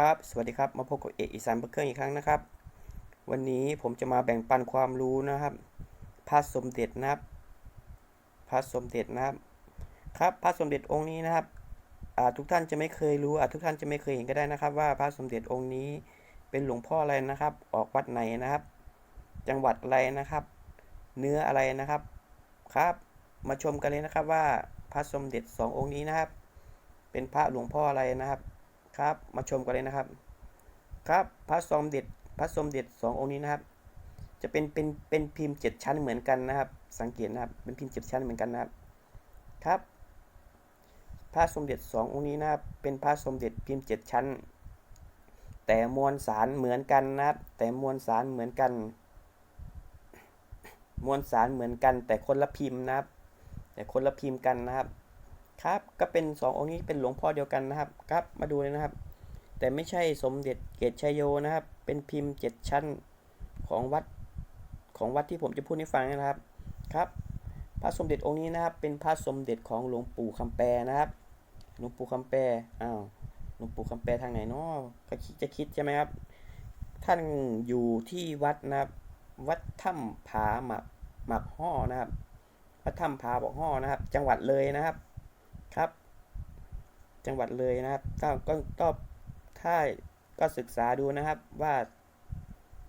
ครับ สวัสดีครับ มาพบกับเอกอีสานเบอร์เกอร์อีกครั้งนะครับ วันนี้ผมจะมาแบ่งปันความรู้นะครับพระสมเด็จนะครับพระสมเด็จนะครับ ครับพระสมเด็จองค์นี้นะครับอ่าทุกท่านจะไม่เคยรู้อ่าทุกท่านจะไม่เคยเห็นก็ได้นะครับ ว่าพระสมเด็จองค์นี้เป็นหลวงพ่ออะไรนะครับ ออกวัดไหนนะครับ จังหวัดอะไรนะครับ เนื้ออะไรนะครับ ครับ มาชมกันเลยนะครับว่าพระสมเด็จสององค์นี้นะครับ เป็นพระหลวงพ่ออะไรนะครับ ครับ มาชมกันเลยนะครับ ครับพระสมเด็จพระสมเด็จสององค์นี้นะครับ จะเป็นเป็นเป็นพิมพ์เจ็ดชั้นเหมือนกันนะครับ สังเกตนะครับ เป็นพิมพ์เจ็ดชั้นเหมือนกันนะครับ ครับ พระสมเด็จสององค์นี้นะครับ เป็นพระสมเด็จพิมพ์เจ็ดชั้น แต่มวลสารเหมือนกันนะครับ แต่มวลสารเหมือนกัน มวลสารเหมือนกัน แต่คนละพิมพ์นะครับ แต่คนละพิมพ์กันนะครับ ครับ ก็เป็นสององค์นี้เป็นหลวงพ่อเดียวกันนะครับครับมาดูเลยนะครับ แต่ไม่ใช่สมเด็จเกตชัยโยนะครับ เป็นพิมพ์เจ็ดชั้นของวัดของวัดที่ผมจะพูดให้ฟังนะครับครับ พระสมเด็จองค์นี้นะครับ เป็นพระสมเด็จของหลวงปู่คำแปรนะครับ หลวงปู่คำแปรอ้าวหลวงปู่คำแปรทางไหนเนาะก็คิดจะคิดใช่ไหมครับ ท่านอยู่ที่วัดนะครับ วัดถ้ำผาหมักหมักห่อนะครับวัดถ้ำผาบอกห่อนะครับ จังหวัดเลยนะครับ จังหวัดเลยนะครับก็ก็ก็ถ้าก็ศึกษาดูนะครับว่า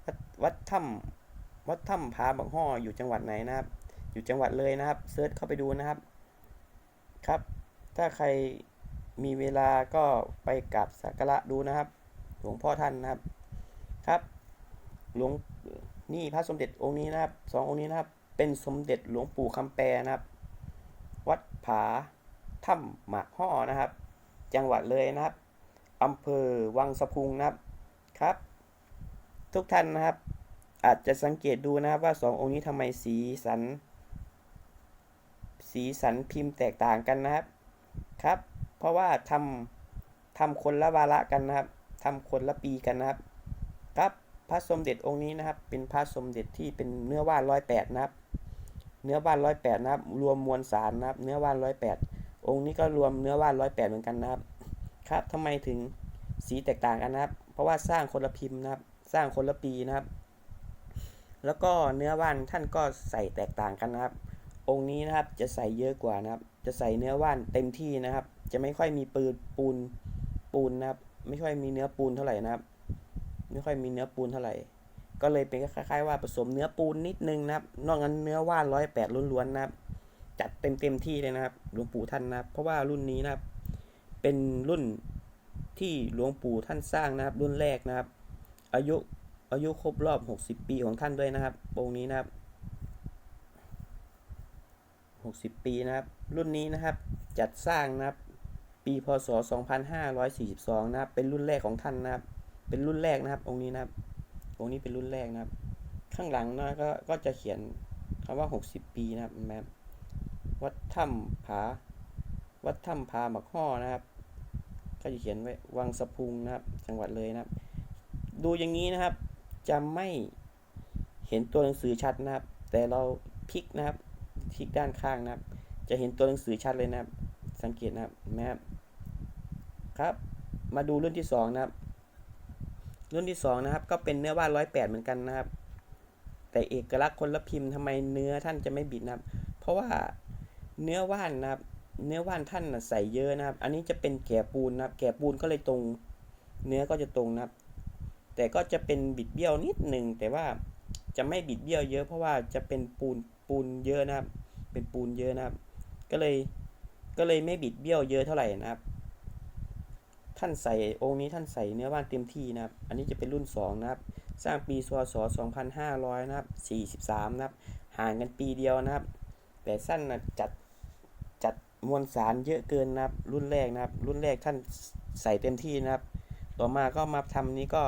วัดวัดถ้ำวัดถ้ำผาบักห่ออยู่จังหวัดไหนนะครับ อยู่จังหวัดเลยนะครับเซิร์ชเข้าไปดูนะครับครับ ถ้าใครมีเวลาก็ไปกราบสักการะดูนะครับ หลวงพ่อท่านนะครับครับ หลวงนี่พระสมเด็จองค์นี้นะครับสององค์นี้นะครับ เป็นสมเด็จหลวงปู่คำแปรนะครับ วัดผาถ้ำหมากห่อนะครับ จังหวัดเลยนะครับอำเภอวังสะพุงนะครับครับ ทุกท่านนะครับ อาจจะสังเกตดูนะครับว่าสององค์นี้ทำไมสีสัน สีสันพิมพ์แตกต่างกันนะครับครับ เพราะว่าทำทำคนละวาระกันนะครับทำคนละปีกันนะครับ ครับพระสมเด็จองค์นี้นะครับ เป็นพระสมเด็จที่เป็นเนื้อว่านร้อยแปดนะครับ เนื้อว่านร้อยแปดนะครับ รวมมวลสารนะครับ เนื้อว่านร้อยแปด องค์นี้ก็รวมเนื้อว่านร้อยแปดเหมือนกันนะครับ ครับทำไมถึงสีแตกต่างกันนะครับ เพราะว่าสร้างคนละพิมพ์นะครับ สร้างคนละปีนะครับ แล้วก็เนื้อว่านท่านก็ใส่แตกต่างกันนะครับ องค์นี้นะครับจะใส่เยอะกว่านะครับ จะใส่เนื้อว่านเต็มที่นะครับ จะไม่ค่อยมีปืนปูนปูนนะครับ ไม่ค่อยมีเนื้อปูนเท่าไหร่นะครับ ไม่ค่อยมีเนื้อปูนเท่าไหร่ ก็เลยเป็นคล้ายๆว่าผสมเนื้อปูนนิดนึงนะครับ นอกนั้นเนื้อว่านร้อยแปดล้วนๆนะครับ จัดเต็มเต็มที่เลยนะครับ หลวงปู่ท่านนะครับ เพราะว่ารุ่นนี้นะครับ เป็นรุ่นที่หลวงปู่ท่านสร้างนะครับ รุ่นแรกนะครับ อายุอายุครบรอบ 60 ปีของท่านด้วยนะครับองค์นี้นะครับ 60 ปีนะครับ รุ่นนี้นะครับจัดสร้างนะครับ ปีพศ 2542 นะครับ เป็นรุ่นแรกของท่านนะครับ เป็นรุ่นแรกนะครับ องค์นี้นะครับ องค์นี้เป็นรุ่นแรกนะครับ ข้างหลังนะก็ก็จะเขียนคำว่า 60 ปีนะครับแมครับ วัดถ้ำผา วัดถ้ำผาหมักห่อนะครับ ก็จะเขียนไว้วังสะพุงนะครับ จังหวัดเลยนะครับ ดูอย่างนี้นะครับ จะไม่เห็นตัวหนังสือชัดนะครับ แต่เราพลิกนะครับพลิกด้านข้างนะครับ จะเห็นตัวหนังสือชัดเลยนะครับ สังเกตนะครับนะครับครับ มาดูรุ่นที่สองนะครับ รุ่นที่สองนะครับ ก็เป็นเนื้อว่านร้อยแปดเหมือนกันนะครับ แต่เอกลักษณ์คนละพิมพ์ทำไมเนื้อท่านจะไม่บิดนะครับ เพราะว่า เนื้อว่านนะครับ เนื้อว่านท่านใส่เยอะนะครับ อันนี้จะเป็นแก่ปูนนะครับ แก่ปูนก็เลยตรง เนื้อก็จะตรงนะครับ แต่ก็จะเป็นบิดเบี้ยวนิดหนึ่งแต่ว่าจะไม่บิดเบี้ยวเยอะ เพราะว่าจะเป็นปูนปูนเยอะนะครับ เป็นปูนเยอะนะครับ ก็เลยก็เลยไม่บิดเบี้ยวเยอะเท่าไหร่นะครับ ท่านใส่องค์นี้ท่านใส่เนื้อว่านเต็มที่นะครับ อันนี้จะเป็นรุ่นสองนะครับ สร้างปีพศ2500 นะครับ 43 นะครับ ห่างกันปีเดียวนะครับ แต่สั้นนะจัด มวลสารเยอะเกินนะครับ รุ่นแรกนะครับ รุ่นแรกท่านใส่เต็มที่นะครับ ต่อมาก็มาทำนี้ก็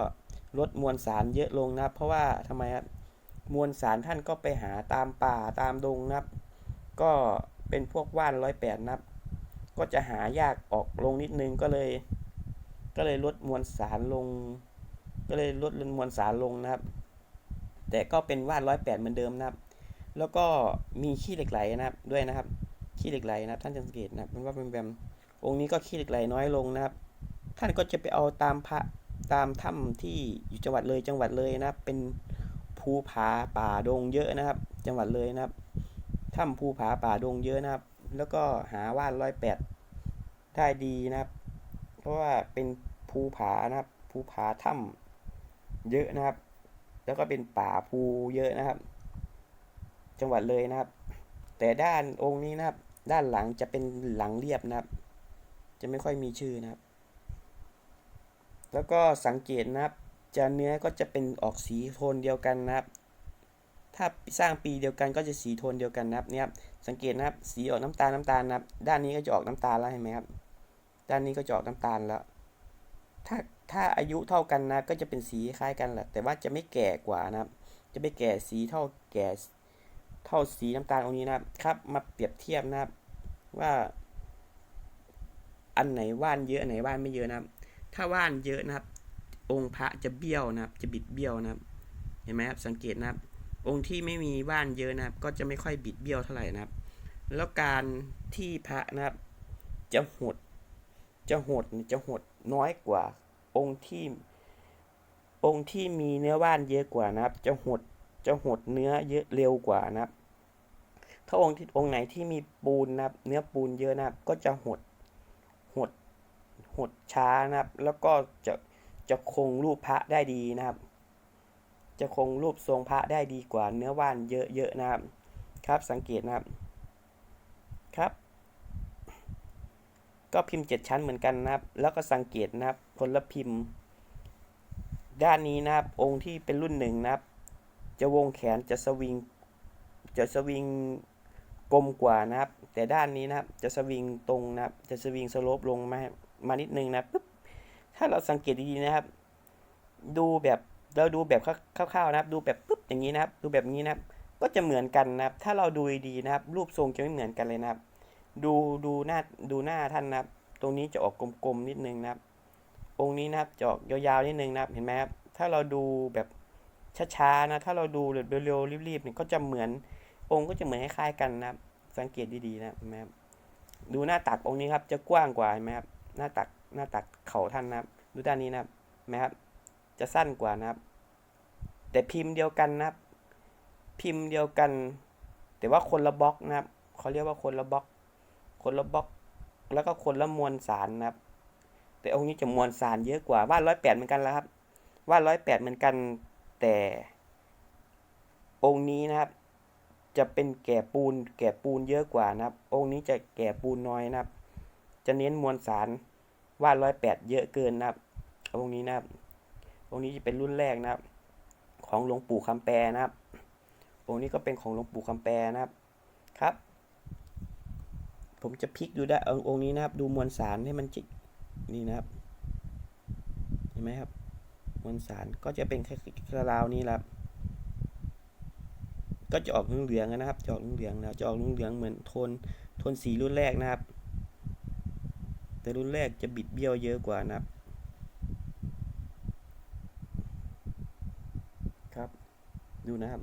ลดมวลสารเยอะลงนะครับ เพราะว่าทำไมครับมวลสารท่านก็ไปหาตามป่าตามดงนะครับ ก็เป็นพวกว่านร้อยแปดนะครับ ก็จะหายากออกลงนิดนึงก็เลย ก็เลยลดมวลสารลง ก็เลยลดมวลสารลงนะครับ แต่ก็เป็นว่านร้อยแปดเหมือนเดิมนะครับ แล้วก็มีขี้เหล็กไหลนะครับด้วยนะครับ ขี้เหล็กไหลนะครับ ท่านสังเกตนะครับเป็นว่าเป็นแบบองค์นี้ก็ขี้เหล็กไหลน้อยลงนะครับ ท่านก็จะไปเอาตามพระตามถ้ำที่อยู่จังหวัดเลยจังหวัดเลยนะครับ เป็นภูผาป่าดงเยอะนะครับ จังหวัดเลยนะครับถ้ำภูผาป่าดงเยอะนะครับ แล้วก็หาว่านร้อยแปดได้ดีนะครับ เพราะว่าเป็นภูผานะครับภูผาถ้ำเยอะนะครับ แล้วก็เป็นป่าภูเยอะนะครับ จังหวัดเลยนะครับ แต่ด้านองค์นี้นะครับ ด้านหลังจะเป็นหลังเรียบนะครับ จะไม่ค่อยมีชื่อนะครับ แล้วก็สังเกตนะครับ จะเนื้อก็จะเป็นออกสีโทนเดียวกันนะครับ ถ้าสร้างปีเดียวกันก็จะสีโทนเดียวกันนะครับเนี่ยครับสังเกตนะครับ สีออกน้ำตาลน้ำตาลนะครับ ด้านนี้ก็จะออกน้ำตาลแล้วเห็นไหมครับ ด้านนี้ก็จะออกน้ำตาลแล้ว ถ้าถ้าอายุเท่ากันนะก็จะเป็นสีคล้ายกันแหละแต่ว่าจะไม่แก่กว่านะครับ จะไม่แก่สีเท่าแก่ เท่าสีน้ำตาลองนี้นะครับครับ มาเปรียบเทียบนะครับ ว่า อันไหนว่านเยอะอันไหนว่านไม่เยอะนะครับ ถ้าว่านเยอะนะครับ องค์พระจะเบี้ยวนะครับ จะบิดเบี้ยวนะครับ เห็นไหมครับสังเกตนะครับ องค์ที่ไม่มีว่านเยอะนะครับ ก็จะไม่ค่อยบิดเบี้ยวเท่าไหร่นะครับ แล้วการที่พระนะครับ จะหด จะหดจะหดน้อยกว่า องค์ที่ องค์ที่มีเนื้อว่านเยอะกว่านะครับ จะหดจะหดเนื้อเยอะเร็วกว่านะครับ ถ้าองค์ที่องค์ไหนที่มีปูนนะครับ เนื้อปูนเยอะนะครับ ก็จะหดหดหดช้านะครับ แล้วก็จะจะคงรูปพระได้ดีนะครับ จะคงรูปทรงพระได้ดีกว่าเนื้อว่านเยอะๆนะครับ ครับสังเกตนะครับครับ ก็พิมพ์เจ็ดชั้นเหมือนกันนะครับ แล้วก็สังเกตนะครับผลพิมพ์ ด้านนี้นะครับองค์ที่เป็นรุ่นหนึ่งนะครับ จะวงแขนจะสวิงจะสวิง กลมกว่านะครับ แต่ด้านนี้นะครับจะสวิงตรงนะครับ จะสวิงสโลปลงมามานิดนึงนะปึ๊บถ้าเราสังเกตดีๆนะครับ ดูแบบเราดูแบบคร่าวๆนะครับ ดูแบบปึ๊บอย่างนี้นะครับ ดูแบบนี้นะครับ ก็จะเหมือนกันนะครับ ถ้าเราดูดีนะครับ รูปทรงจะไม่เหมือนกันเลยนะครับ ดูดูหน้าดูหน้าท่านนะครับ ตรงนี้จะออกกลมๆนิดนึงนะครับ องค์นี้นะครับจะออกยาวๆนิดนึงนะครับ เห็นไหมครับ ถ้าเราดูแบบช้าๆนะ ถ้าเราดูเร็วๆรีบๆเนี่ยก็จะเหมือน องค์ก็จะเหมือนคล้ายๆกันนะครับ สังเกตดีๆนะเห็นไหมครับดูหน้าตักองค์นี้ครับ จะกว้างกว่าไหมครับหน้าตักหน้าตักเข่าท่านนะครับ ดูด้านนี้นะครับไหมครับ จะสั้นกว่านะครับ แต่พิมพ์เดียวกันนะครับ พิมพ์เดียวกัน แต่ว่าคนละบล็อกนะครับเขาเรียกว่าคนละบล็อก คนละบล็อก แล้วก็คนละมวลสารนะครับ แต่องค์นี้จะมวลสารเยอะกว่าว่าร้อยแปดเหมือนกันแล้วครับ ว่าร้อยแปดเหมือนกันแต่องค์นี้นะครับ จะเป็นแก่ปูน แก่ปูนเยอะกว่านะครับ องค์นี้จะแก่ปูนน้อยนะครับ จะเน้นมวลสารว่าร้อยแปดเยอะเกินนะครับ องค์นี้นะครับ องค์นี้จะเป็นรุ่นแรกนะครับ ของหลวงปู่คำแปรนะครับ องค์นี้ก็เป็นของหลวงปู่คำแปรนะครับ ครับ ผมจะพลิกดูได้องค์นี้นะครับ ดูมวลสารให้มันจินี่นะครับ เห็นไหมครับ มวลสารก็จะเป็นแค่ราวนี้แหละ ก็จะออกเหลืองๆนะครับจะออกเหลืองๆนะจะออกเหลืองๆเหมือนโทนโทนสีรุ่นแรกนะครับ แต่รุ่นแรกจะบิดเบี้ยวเยอะกว่านะครับครับดูนะครับ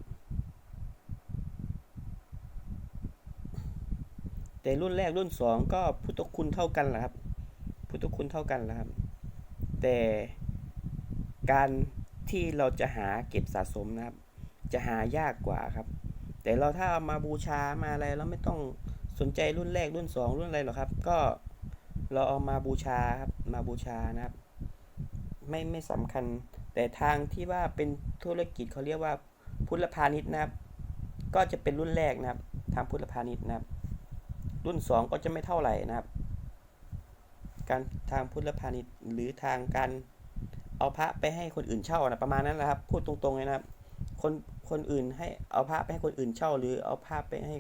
แต่รุ่นแรกรุ่นสองก็พุทธคุณเท่ากันแหละครับพุทธคุณเท่ากันแหละครับ แต่การที่เราจะหาเก็บสะสมนะครับ จะหายากกว่าครับ แต่เราถ้าเอามาบูชามาอะไรเราไม่ต้องสนใจรุ่นแรกรุ่นสองรุ่นอะไรหรอกครับ ก็เราเอามาบูชาครับมาบูชานะครับ ไม่ไม่สำคัญ แต่ทางที่ว่าเป็นธุรกิจเขาเรียกว่าพุทธพาณิชย์นะครับ ก็จะเป็นรุ่นแรกนะครับ ทางพุทธพาณิชย์นะครับ รุ่นสองก็จะไม่เท่าไหร่นะครับ การทางพุทธพาณิชย์หรือทางการเอาพระไปให้คนอื่นเช่านะประมาณนั้นแหละครับ พูดตรงๆเลยนะครับ คนคนอื่นให้เอาพระไปให้คนอื่นเช่า หรือเอาพระไปให้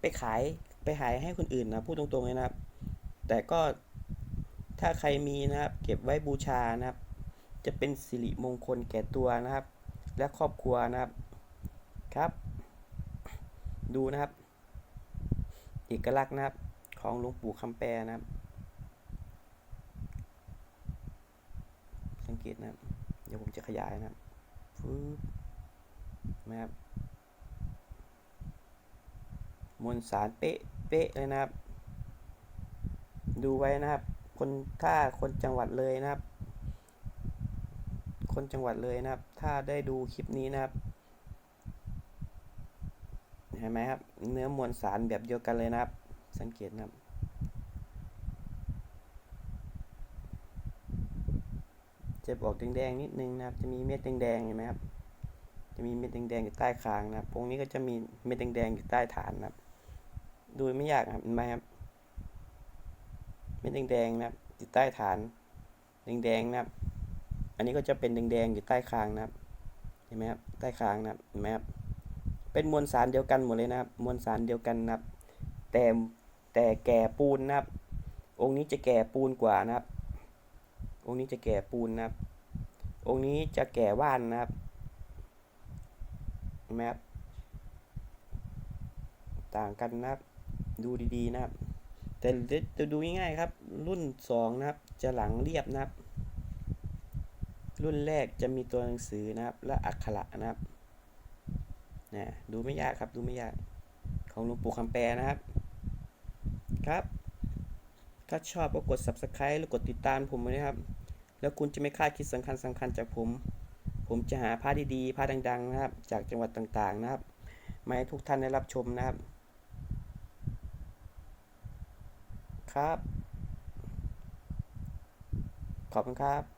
ไปขายไปขายให้คนอื่นนะพูดตรงๆเลยนะครับ แต่ก็ถ้าใครมีนะครับ เก็บไว้บูชานะครับ จะเป็นสิริมงคลแก่ตัวนะครับ และครอบครัวนะครับครับ ดูนะครับเอกลักษณ์นะครับของหลวงปู่คำแปรนะครับ สังเกตนะครับ เดี๋ยวผมจะขยายนะครับฟืบ นะครับ มวลสารเป๊ะเป๊ะเลยนะครับ ดูไว้นะครับ คนถ้าคนจังหวัดเลยนะครับ คนจังหวัดเลยนะครับ ถ้าได้ดูคลิปนี้นะครับเห็นไหมครับ เนื้อมวลสารแบบเดียวกันเลยนะครับ สังเกตนะครับจะบอกแดงๆนิดนึงนะครับ จะมีเม็ดแดงๆเห็นไหมครับ จะมีเม็ดแดงๆอยู่ใต้คางนะครับตรงนี้ก็จะมีเม็ดแดงๆอยู่ใต้ฐานนะครับ ดูไม่ยากนะครับเห็นไหมครับ เม็ดแดงๆนะครับอยู่ใต้ฐานแดงๆนะครับ อันนี้ก็จะเป็นแดงๆอยู่ใต้คางนะครับ เห็นไหมครับ ใต้คางนะครับ เห็นไหมครับ เป็นมวลสารเดียวกันหมดเลยนะครับ มวลสารเดียวกันนะครับ แต่แต่แก่ปูนนะครับ องค์นี้จะแก่ปูนกว่านะครับ องค์นี้จะแก่ปูนนะครับ องค์นี้จะแก่ว่านนะครับ เห็นไหมครับต่างกันนะครับ ดูดีๆนะครับ แต่จะดูง่ายๆครับ รุ่นสองนะครับ จะหลังเรียบนะครับ รุ่นแรกจะมีตัวหนังสือนะครับ และอักขระนะครับนะดูไม่ยากครับ ดูไม่ยาก ของหลวงปู่คำแปลนะครับ ครับ ถ้าชอบก็กด subscribe หรือกดติดตามผมนะครับ แล้วคุณจะไม่คลาดคิดสำคัญสำคัญจากผม ผมจะหาผ้าดีๆผ้าดัง ๆ นะครับ จากจังหวัดต่างๆนะครับ มาให้ทุกท่านได้รับชมนะครับ ครับ ขอบคุณครับ